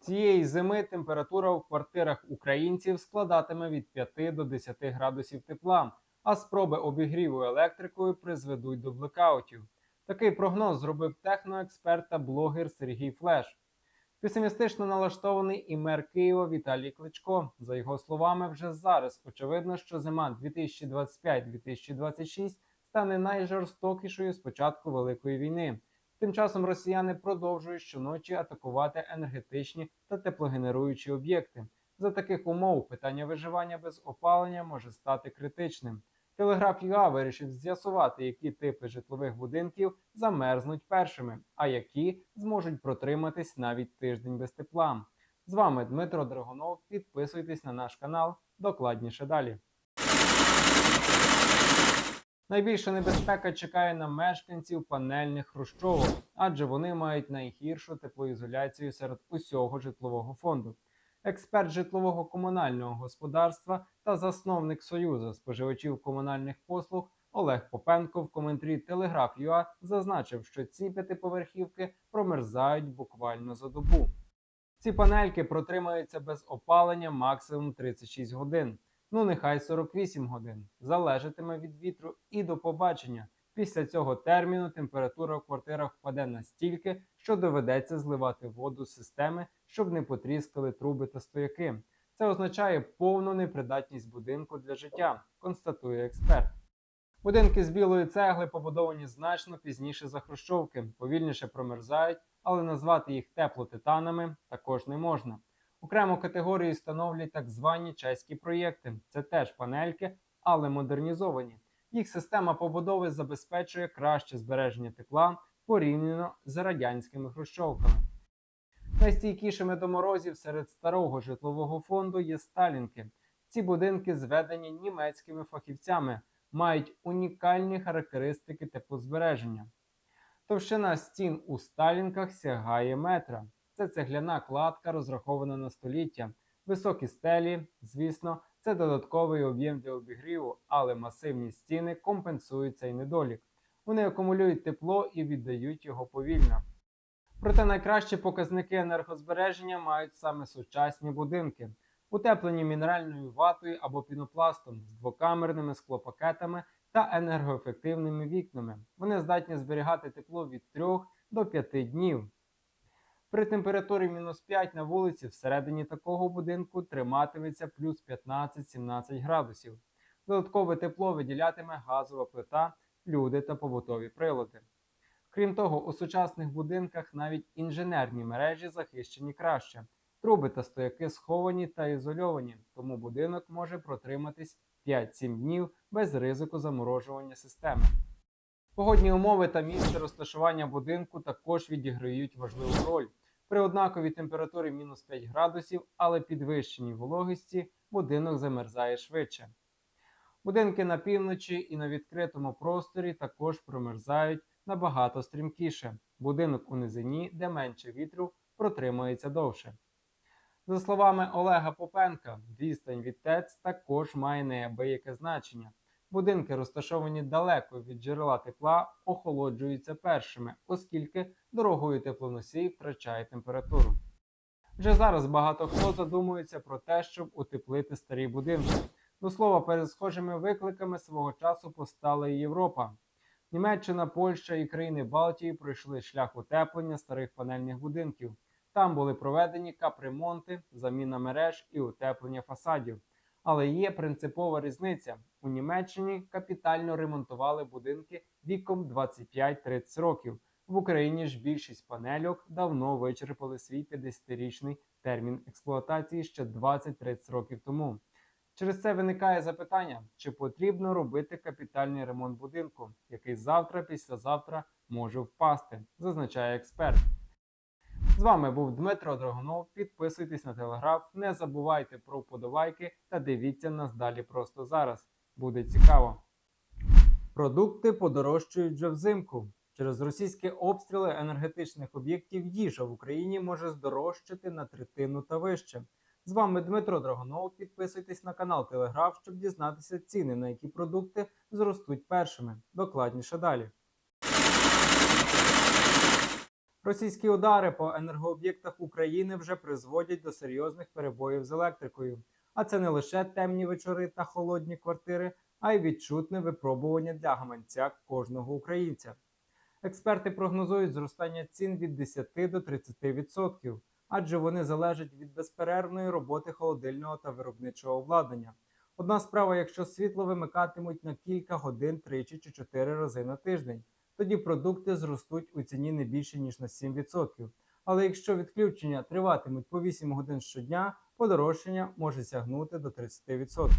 Цієї зими температура у квартирах українців складатиме від 5 до 10 градусів тепла, а спроби обігріву електрикою призведуть до блекаутів. Такий прогноз зробив техноексперт та блогер Сергій Флеш. Песимістично налаштований і мер Києва Віталій Кличко. За його словами, вже зараз очевидно, що зима 2025-2026 стане найжорстокішою з початку Великої війни. Тим часом росіяни продовжують щоночі атакувати енергетичні та теплогенеруючі об'єкти. За таких умов питання виживання без опалення може стати критичним. Телеграф ЮА вирішив з'ясувати, які типи житлових будинків замерзнуть першими, а які зможуть протриматись навіть тиждень без тепла. З вами Дмитро Драгонов. Підписуйтесь на наш канал. Докладніше далі. Найбільша небезпека чекає на мешканців панельних хрущовок, адже вони мають найгіршу теплоізоляцію серед усього житлового фонду. Експерт житлового комунального господарства та засновник Союзу споживачів комунальних послуг Олег Попенко в коментарі Телеграф ЮА зазначив, що ці п'ятиповерхівки промерзають буквально за добу. Ці панельки протримаються без опалення максимум 36 годин. Ну, нехай 48 годин. Залежатиме від вітру і до побачення. Після цього терміну температура в квартирах впаде настільки, що доведеться зливати воду з системи, щоб не потріскали труби та стояки. Це означає повну непридатність будинку для життя, констатує експерт. Будинки з білої цегли побудовані значно пізніше за хрущовки, повільніше промерзають, але назвати їх теплотитанами також не можна. Окрему категорію становлять так звані чеські проєкти. Це теж панельки, але модернізовані. Їх система побудови забезпечує краще збереження тепла порівняно з радянськими хрущовками. Найстійкішими до морозів серед старого житлового фонду є сталінки. Ці будинки зведені німецькими фахівцями, мають унікальні характеристики теплозбереження. Товщина стін у сталінках сягає метра. Це цегляна кладка, розрахована на століття. Високі стелі, звісно, це додатковий об'єм для обігріву, але масивні стіни компенсують цей недолік. Вони акумулюють тепло і віддають його повільно. Проте найкращі показники енергозбереження мають саме сучасні будинки, утеплені мінеральною ватою або пінопластом з двокамерними склопакетами та енергоефективними вікнами. Вони здатні зберігати тепло від 3 до 5 днів. При температурі мінус 5 на вулиці всередині такого будинку триматиметься плюс 15-17 градусів. Додаткове тепло виділятиме газова плита, люди та побутові прилади. Крім того, у сучасних будинках навіть інженерні мережі захищені краще. Труби та стояки сховані та ізольовані, тому будинок може протриматись 5-7 днів без ризику заморожування системи. Погодні умови та місце розташування будинку також відіграють важливу роль. При однаковій температурі мінус 5 градусів, але підвищеній вологості будинок замерзає швидше. Будинки на півночі і на відкритому просторі також промерзають набагато стрімкіше. Будинок у низині, де менше вітру, протримується довше. За словами Олега Попенка, відстань від ТЕЦ також має неабияке значення. Будинки, розташовані далеко від джерела тепла, охолоджуються першими, оскільки дорогою теплоносій втрачає температуру. Вже зараз багато хто задумується про те, щоб утеплити старі будинки. До слова, перед схожими викликами свого часу постала і Європа. Німеччина, Польща і країни Балтії пройшли шлях утеплення старих панельних будинків. Там були проведені капремонти, заміна мереж і утеплення фасадів. Але є принципова різниця. У Німеччині капітально ремонтували будинки віком 25-30 років. В Україні ж більшість панельок давно вичерпали свій 50-річний термін експлуатації ще 20-30 років тому. Через це виникає запитання, чи потрібно робити капітальний ремонт будинку, який завтра, післязавтра може впасти, зазначає експерт. З вами був Дмитро Драгунов. Підписуйтесь на телеграф, не забувайте про вподобайки та дивіться нас далі просто зараз. Буде цікаво. Продукти подорожчають вже взимку. Через російські обстріли енергетичних об'єктів їжа в Україні може здорожчати на третину та вище. З вами Дмитро Драгонов. Підписуйтесь на канал Телеграф, щоб дізнатися ціни, на які продукти зростуть першими. Докладніше далі. Російські удари по енергооб'єктах України вже призводять до серйозних перебоїв з електрикою. А це не лише темні вечори та холодні квартири, а й відчутне випробування для гаманця кожного українця. Експерти прогнозують зростання цін від 10 до 30%, адже вони залежать від безперервної роботи холодильного та виробничого обладнання. Одна справа, якщо світло вимикатимуть на кілька годин тричі чи чотири рази на тиждень, тоді продукти зростуть у ціні не більше ніж на 7%. Але якщо відключення триватимуть по 8 годин щодня, подорожчання може сягнути до 30%.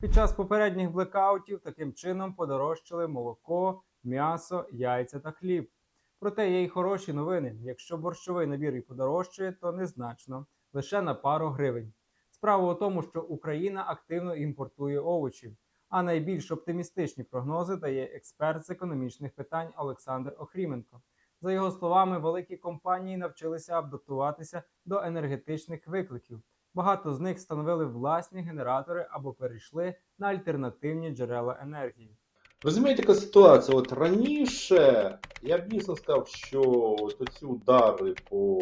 Під час попередніх блекаутів таким чином подорожчали молоко, м'ясо, яйця та хліб. Проте є й хороші новини. Якщо борщовий набір і подорожчає, то незначно, лише на пару гривень. Справа у тому, що Україна активно імпортує овочі, а найбільш оптимістичні прогнози дає експерт з економічних питань Олександр Охріменко. За його словами, великі компанії навчилися адаптуватися до енергетичних викликів. Багато з них встановили власні генератори або перейшли на альтернативні джерела енергії. Розумієте, яка ситуація? От раніше я б дійсно сказав, що ці удари по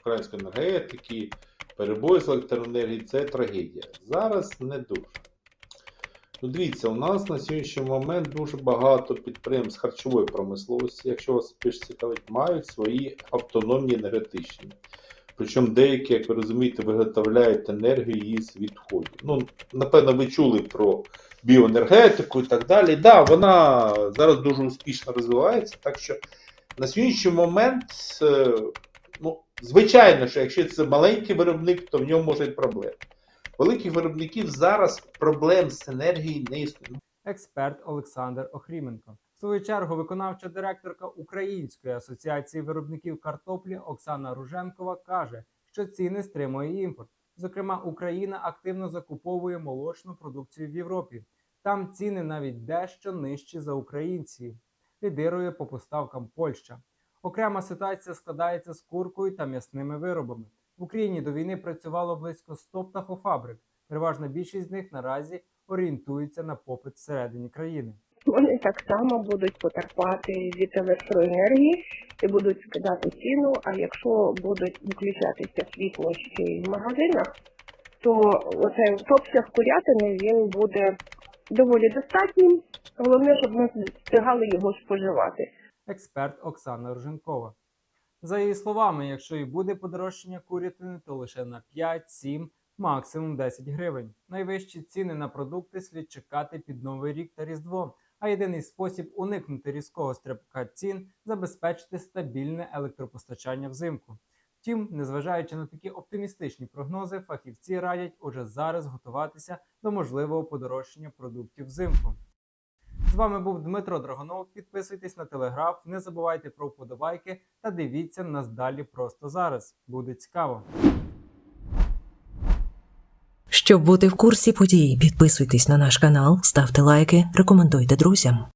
українській енергетиці, перебої з електроенергії це трагедія. Зараз не дуже. Ну, дивіться, у нас на сьогоднішній момент дуже багато підприємств харчової промисловості, якщо вас більш цікавить, мають свої автономні енергетичні. Причому деякі, як ви розумієте, виготовляють енергію із відходів. Ну, напевно, ви чули про біоенергетику і так далі. Да, вона зараз дуже успішно розвивається. Так що на сьогоднішній момент, е, ну, звичайно, що якщо це маленький виробник, то в ньому може бути проблеми. Великих виробників зараз проблем з енергією не існує. експерт Олександр Охріменко. В свою чергу, виконавча директорка Української асоціації виробників картоплі Оксана Руженкова каже, що ціни стримує імпорт. Зокрема, Україна активно закуповує молочну продукцію в Європі. Там ціни навіть дещо нижчі за українці. Лідирує по поставкам Польща. Окрема ситуація складається з куркою та м'ясними виробами. В Україні до війни працювало близько 100 птахофабрик. Переважна більшість з них наразі орієнтується на попит всередині країни. Вони так само будуть потерпати від електроенергії і будуть скидати ціну. А якщо будуть виключатися світло ще й в магазинах, то оцей обсяг курятини він буде доволі достатнім. Головне, щоб ми встигали його споживати. експерт Оксана Руженкова. За її словами, якщо і буде подорожчання курятини, то лише на 5, 7, максимум 10 гривень. Найвищі ціни на продукти слід чекати під Новий рік та Різдво. А єдиний спосіб уникнути різкого стрибка цін забезпечити стабільне електропостачання взимку. Втім, незважаючи на такі оптимістичні прогнози, фахівці радять уже зараз готуватися до можливого подорожчання продуктів взимку. З вами був Дмитро Драгонов. Підписуйтесь на телеграф, не забувайте про вподобайки та дивіться нас далі просто зараз. Буде цікаво. Щоб бути в курсі подій, підписуйтесь на наш канал, ставте лайки, рекомендуйте друзям.